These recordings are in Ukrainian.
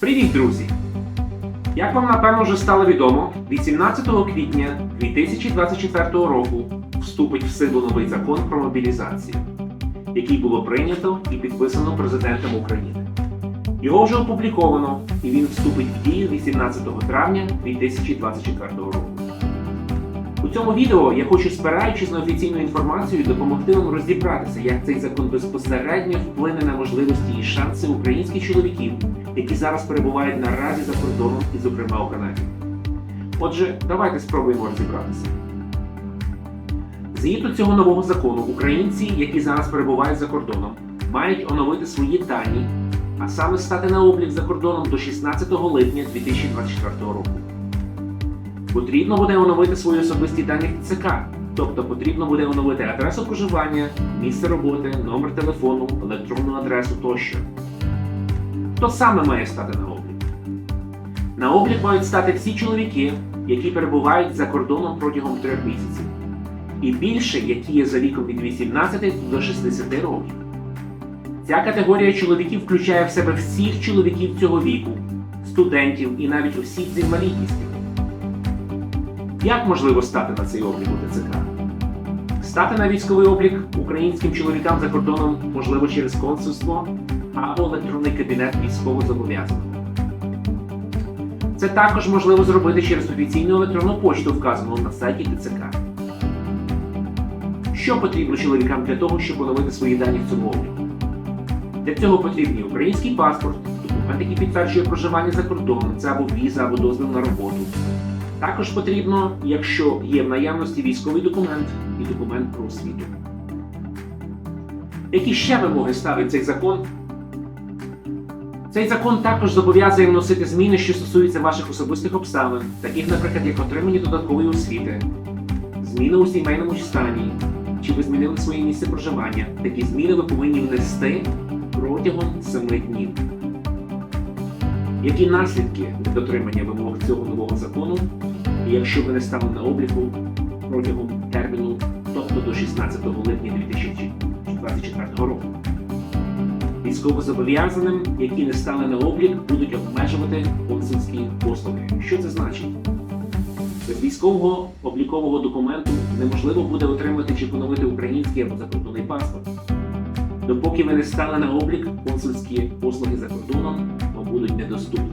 Привіт, друзі! Як вам напевно вже стало відомо, 18 квітня 2024 року вступить в силу новий закон про мобілізацію, який було прийнято і підписано президентом України. Його вже опубліковано і він вступить в дію 18 травня 2024 року. У цьому відео я хочу, спираючись на офіційну інформацію, допомогти вам розібратися, як цей закон безпосередньо вплине на можливості і шанси українських чоловіків, які зараз перебувають наразі за кордоном і, зокрема, у Канаді. Отже, давайте спробуємо розібратися. Згідно цього нового закону, українці, які зараз перебувають за кордоном, мають оновити свої дані, а саме стати на облік за кордоном до 16 липня 2024 року. Потрібно буде оновити свої особисті дані в ТЦК, тобто потрібно буде оновити адресу проживання, місце роботи, номер телефону, електронну адресу тощо. Хто саме має стати на облік? На облік мають стати всі чоловіки, які перебувають за кордоном протягом трьох місяців, і більше, які є за віком від 18 до 60 років. Ця категорія чоловіків включає в себе всіх чоловіків цього віку, студентів і навіть осіб з інвалідністю. Як можливо стати на цей облік у ТЦК? Стати на військовий облік українським чоловікам за кордоном можливо через консульство або електронний кабінет військовозобов'язаного. Це також можливо зробити через офіційну електронну почту, вказану на сайті ТЦК. Що потрібно чоловікам для того, щоб оновити свої дані в цьому обліку? Для цього потрібні український паспорт, документ, який підтверджує проживання за кордоном, це або віза, або дозвіл на роботу. Також потрібно, якщо є в наявності військовий документ і документ про освіту. Які ще вимоги ставить цей закон? Цей закон також зобов'язує вносити зміни, що стосуються ваших особистих обставин, таких, наприклад, як отримання додаткової освіти, зміни у сімейному стані, чи ви змінили своє місце проживання. Такі зміни ви повинні внести протягом 7 днів. Які наслідки недотримання вимог цього нового закону, якщо ви не стали на обліку протягом терміну, тобто до 16 липня 2024 року? Військовозобов'язаним, які не стали на облік, будуть обмежувати консульські послуги. Що це значить? Без військового облікового документу неможливо буде отримати чи поновити український або закордонний паспорт. Допоки ви не стали на облік, консульські послуги за кордоном вам будуть недоступні.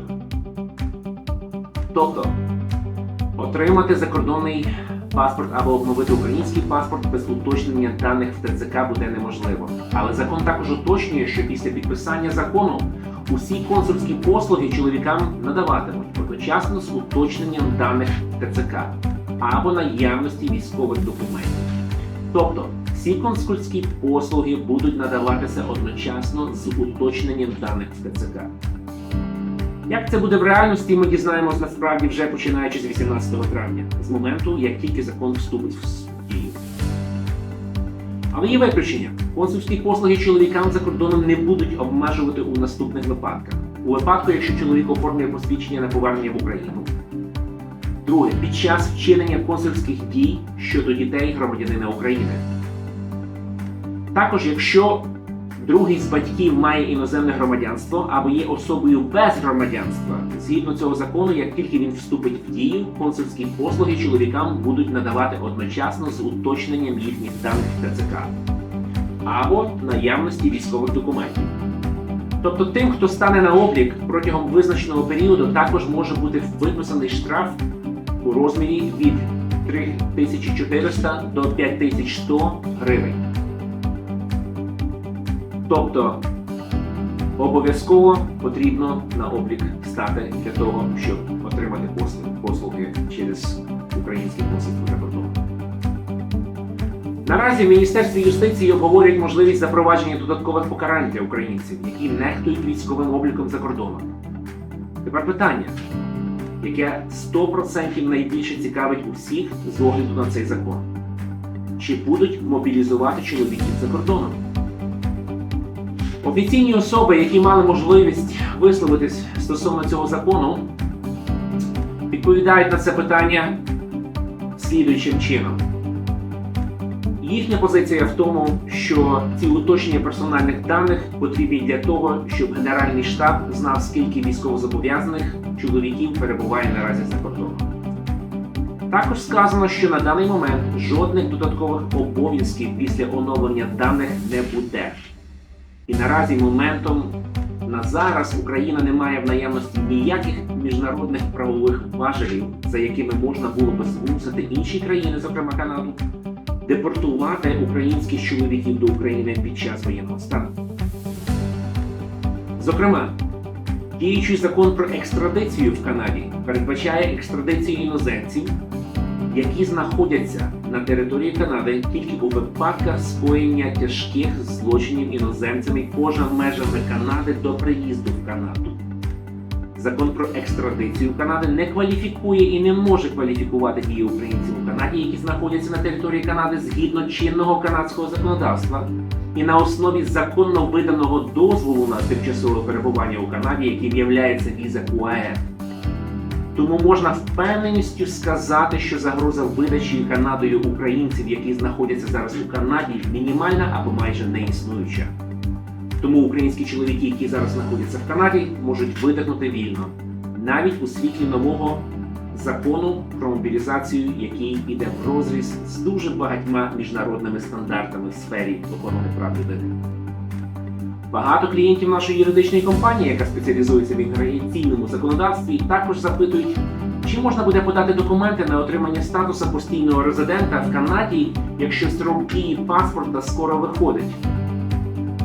Тобто, отримати закордонний паспорт або обновити український паспорт без уточнення даних в ТЦК буде неможливо. Але закон також уточнює, що після підписання закону усі консульські послуги чоловікам надаватимуть одночасно з уточненням даних ТЦК або наявності військових документів. Тобто всі консульські послуги будуть надаватися одночасно з уточненням даних в ТЦК. Як це буде в реальності, ми дізнаємось насправді вже починаючи з 18 травня, з моменту, як тільки закон вступить в дію. Але є виключення. Консульські послуги чоловікам за кордоном не будуть обмежувати у наступних випадках. У випадку, якщо чоловік оформлює посвідчення на повернення в Україну. Друге, під час вчинення консульських дій щодо дітей громадянина України. Також, якщо другий з батьків має іноземне громадянство або є особою без громадянства, згідно цього закону, як тільки він вступить в дію, консульські послуги чоловікам будуть надавати одночасно з уточненням їхніх даних ТЦК або наявності військових документів. Тобто тим, хто стане на облік протягом визначеного періоду, також може бути виписаний штраф у розмірі від 3400 до 5100 гривень. Тобто обов'язково потрібно на облік стати для того, щоб отримати послуги, через українське консульство за кордоном. Наразі в Міністерстві юстиції обговорюють можливість запровадження додаткових покарань для українців, які нехтують військовим обліком за кордоном. Тепер питання, яке 100% найбільше цікавить усіх з огляду на цей закон. Чи будуть мобілізувати чоловіків за кордоном? Офіційні особи, які мали можливість висловитись стосовно цього закону, відповідають на це питання слідуючим чином. Їхня позиція в тому, що ці уточнення персональних даних потрібні для того, щоб Генеральний штаб знав, скільки військовозобов'язаних чоловіків перебуває наразі за кордоном. Також сказано, що на даний момент жодних додаткових обов'язків після оновлення даних не буде. І наразі моментом на зараз Україна не має в наявності ніяких міжнародних правових важелів, за якими можна було би змусити інші країни, зокрема Канаду, депортувати українських чоловіків до України під час воєнного стану. Зокрема, діючий закон про екстрадицію в Канаді передбачає екстрадицію іноземців, які знаходяться на території Канади тільки у випадках скоєння тяжких злочинів іноземцями поза межами Канади до приїзду в Канаду. Закон про екстрадицію Канади не кваліфікує і не може кваліфікувати дії українців у Канаді, які знаходяться на території Канади згідно чинного канадського законодавства, і на основі законно виданого дозволу на тимчасове перебування у Канаді, яким є віза КУАЕ. Тому можна впевненістю сказати, що загроза видачі Канадою українців, які знаходяться зараз у Канаді, мінімальна або майже не існуюча. Тому українські чоловіки, які зараз знаходяться в Канаді, можуть видихнути вільно, навіть у світлі нового закону про мобілізацію, який іде в розріз з дуже багатьма міжнародними стандартами в сфері охорони прав людини. Багато клієнтів нашої юридичної компанії, яка спеціалізується в імміграційному законодавстві, також запитують, чи можна буде подати документи на отримання статусу постійного резидента в Канаді, якщо строк дії паспорта скоро виходить.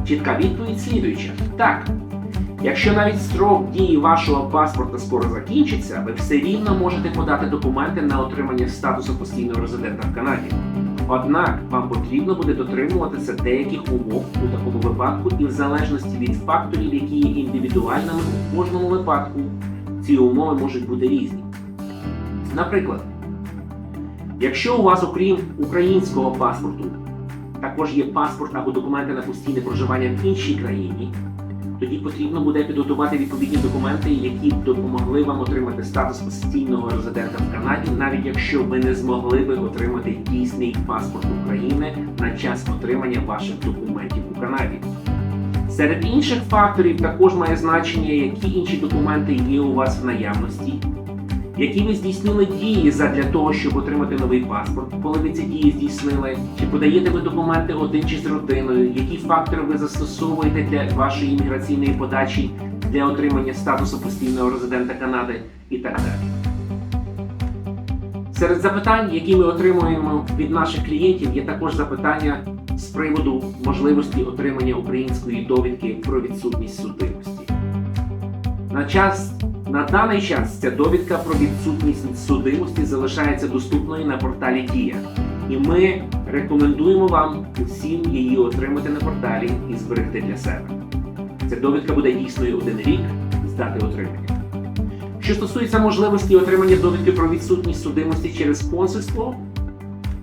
Чітка відповідь слідуюча: так. Якщо навіть строк дії вашого паспорта скоро закінчиться, ви все рівно можете подати документи на отримання статусу постійного резидента в Канаді. Однак вам потрібно буде дотримуватися деяких умов у такому випадку, і в залежності від факторів, які є індивідуальними у кожному випадку, ці умови можуть бути різні. Наприклад, якщо у вас, окрім українського паспорту, також є паспорт або документи на постійне проживання в іншій країні, тоді потрібно буде підготувати відповідні документи, які допомогли вам отримати статус постійного резидента в Канаді, навіть якщо ви не змогли би отримати дійсний паспорт України на час отримання ваших документів у Канаді. Серед інших факторів також має значення, які інші документи є у вас в наявності, які ви здійснили дії задля того, щоб отримати новий паспорт, коли ви ці дії здійснили, чи подаєте ви документи один чи з родиною, які фактори ви застосовуєте для вашої імміграційної подачі для отримання статусу постійного резидента Канади і так далі. Серед запитань, які ми отримуємо від наших клієнтів, є також запитання з приводу можливості отримання української довідки про відсутність судимості. На час на даний час ця довідка про відсутність судимості залишається доступною на порталі Дія. І ми рекомендуємо вам усім її отримати на порталі і зберегти для себе. Ця довідка буде дійсною один рік з дати отримання. Що стосується можливості отримання довідки про відсутність судимості через консульство,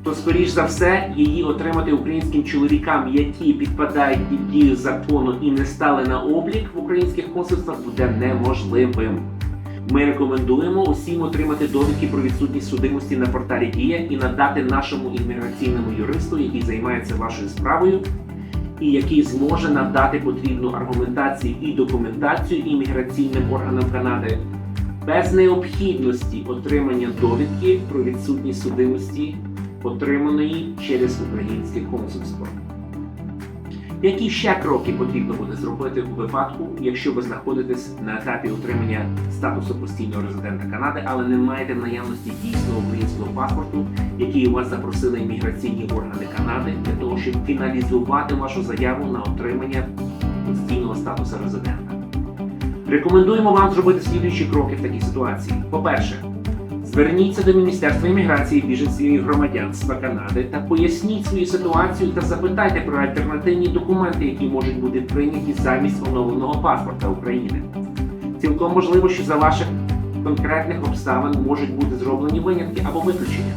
то скоріш за все її отримати українським чоловікам, які підпадають під дію закону і не стали на облік в українських консульствах, буде неможливим. Ми рекомендуємо усім отримати довідки про відсутність судимості на порталі Дія і надати нашому імміграційному юристу, який займається вашою справою, і який зможе надати потрібну аргументацію і документацію імміграційним органам Канади без необхідності отримання довідки про відсутність судимості, отриманої через українське консульство. Які ще кроки потрібно буде зробити у випадку, якщо ви знаходитесь на етапі отримання статусу постійного резидента Канади, але не маєте в наявності дійсного українського паспорту, який у вас запросили імміграційні органи Канади для того, щоб фіналізувати вашу заяву на отримання постійного статусу резидента? Рекомендуємо вам зробити слідуючі кроки в такій ситуації. По-перше, Зверніться до Міністерства імміграції, біженців і громадянства Канади та поясніть свою ситуацію та запитайте про альтернативні документи, які можуть бути прийняті замість оновленого паспорта України. Цілком можливо, що за ваших конкретних обставин можуть бути зроблені винятки або виключення.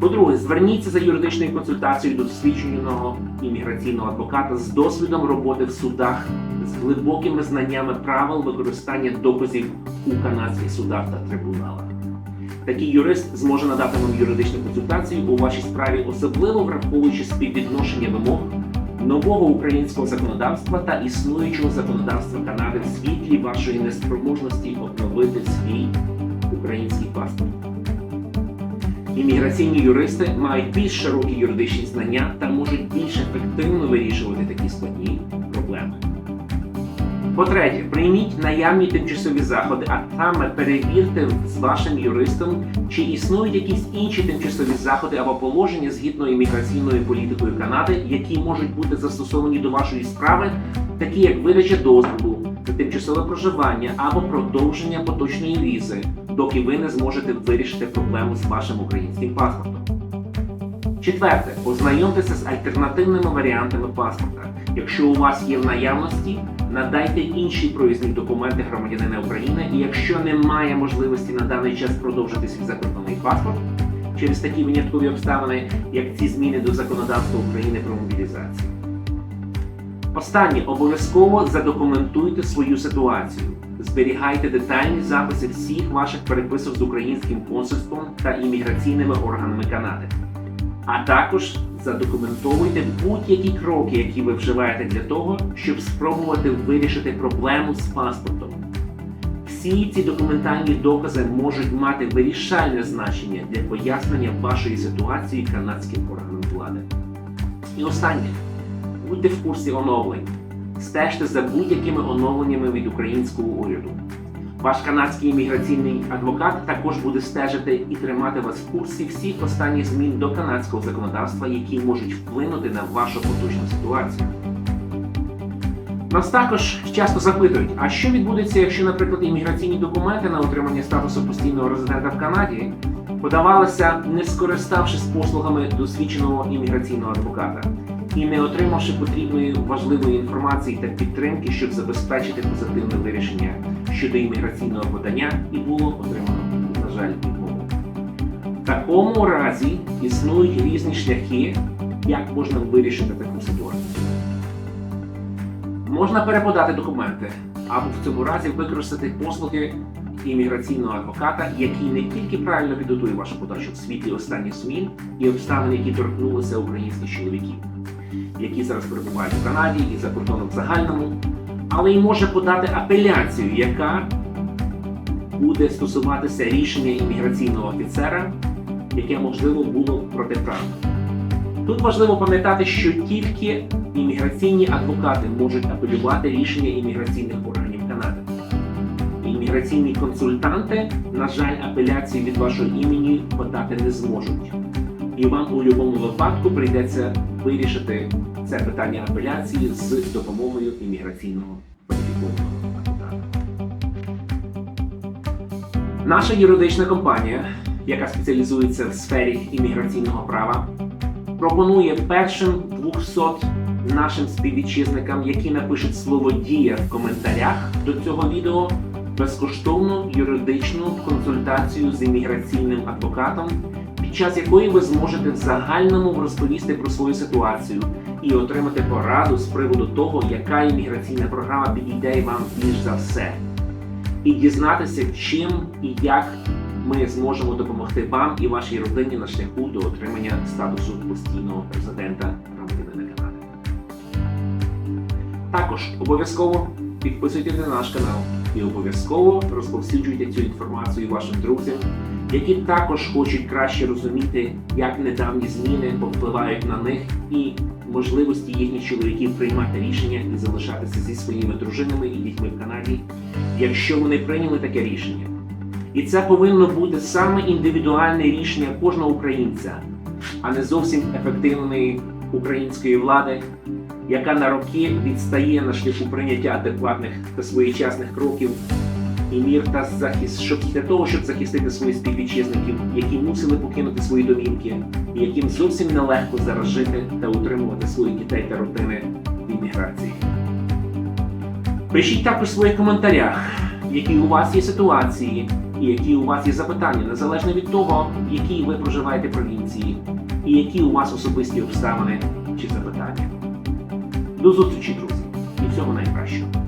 По-друге, зверніться за юридичною консультацією до досвідченого імміграційного адвоката з досвідом роботи в судах, з глибокими знаннями правил використання доказів у канадських судах та трибуналах. Такий юрист зможе надати вам юридичну консультацію у вашій справі, особливо враховуючи співвідношення вимог нового українського законодавства та існуючого законодавства Канади в світлі вашої неспроможності обновити свій український паспорт. Імміграційні юристи мають більш широкі юридичні знання та можуть більш ефективно вирішувати такі складні проблеми. По-третє, прийміть наявні тимчасові заходи, а саме перевірте з вашим юристом, чи існують якісь інші тимчасові заходи або положення згідно імміграційною політикою Канади, які можуть бути застосовані до вашої справи, такі як видача на тимчасове проживання або продовження поточної візи, доки ви не зможете вирішити проблему з вашим українським паспортом. Четверте, ознайомтеся з альтернативними варіантами паспорта. Якщо у вас є в наявності, надайте інші проїзні документи громадянина України, і якщо немає можливості на даний час продовжити свій закордонний паспорт через такі виняткові обставини, як ці зміни до законодавства України про мобілізацію. Останнє обов'язково задокументуйте свою ситуацію. Зберігайте детальні записи всіх ваших переписок з українським консульством та імміграційними органами Канади. А також задокументовуйте будь-які кроки, які ви вживаєте для того, щоб спробувати вирішити проблему з паспортом. Всі ці документальні докази можуть мати вирішальне значення для пояснення вашої ситуації канадським органам влади. І останнє. Будьте в курсі оновлень. Стежте за будь-якими оновленнями від українського уряду. Ваш канадський імміграційний адвокат також буде стежити і тримати вас в курсі всіх останніх змін до канадського законодавства, які можуть вплинути на вашу поточну ситуацію. Нас також часто запитують, а що відбудеться, якщо, наприклад, імміграційні документи на отримання статусу постійного резидента в Канаді подавалися, не скориставшись послугами досвідченого імміграційного адвоката і не отримавши потрібної важливої інформації та підтримки, щоб забезпечити позитивне вирішення щодо імміграційного подання, і було отримано, на жаль, відмову. В такому разі існують різні шляхи, як можна вирішити таку ситуацію. Можна переподати документи, або в цьому разі використати послуги імміграційного адвоката, який не тільки правильно підготує вашу подачу в світлі останніх змін і обставин, які торкнулися українських чоловіків, які зараз перебувають в Канаді і за кордоном в загальному, але й може подати апеляцію, яка буде стосуватися рішення імміграційного офіцера, яке можливо було протиправне. Тут важливо пам'ятати, що тільки імміграційні адвокати можуть апелювати рішення імміграційних органів Канади. Імміграційні консультанти, на жаль, апеляції від вашого імені подати не зможуть. І вам у будь-якому випадку прийдеться вирішити це питання апеляції з допомогою імміграційного кваліфікованого адвоката. Наша юридична компанія, яка спеціалізується в сфері імміграційного права, пропонує першим 200 нашим співвітчизникам, які напишуть слово дія в коментарях до цього відео, безкоштовну юридичну консультацію з імміграційним адвокатом, під час якої ви зможете в загальному розповісти про свою ситуацію і отримати пораду з приводу того, яка імміграційна програма підійде вам більш за все, і дізнатися, чим і як ми зможемо допомогти вам і вашій родині на шляху до отримання статусу постійного президента громадянина Канади. Також обов'язково підписуйтесь на наш канал і обов'язково розповсюджуйте цю інформацію вашим друзям, які також хочуть краще розуміти, як недавні зміни повпливають на них і можливості їхніх чоловіків приймати рішення і залишатися зі своїми дружинами і дітьми в Канаді, якщо вони прийняли таке рішення. І це повинно бути саме індивідуальне рішення кожного українця, а не зовсім ефективної української влади, яка на роки відстає на шляху прийняття адекватних та своєчасних кроків і мір та захист, щоб для того, щоб захистити своїх співвітчизників, які мусили покинути свої домівки, і яким зовсім нелегко зараз жити та утримувати своїх дітей та родини в імміграції. Пишіть також в своїх коментарях, які у вас є ситуації і які у вас є запитання, незалежно від того, в якій ви проживаєте провінції, і які у вас особисті обставини чи запитання. До зустрічі, друзі, і всього найкращого.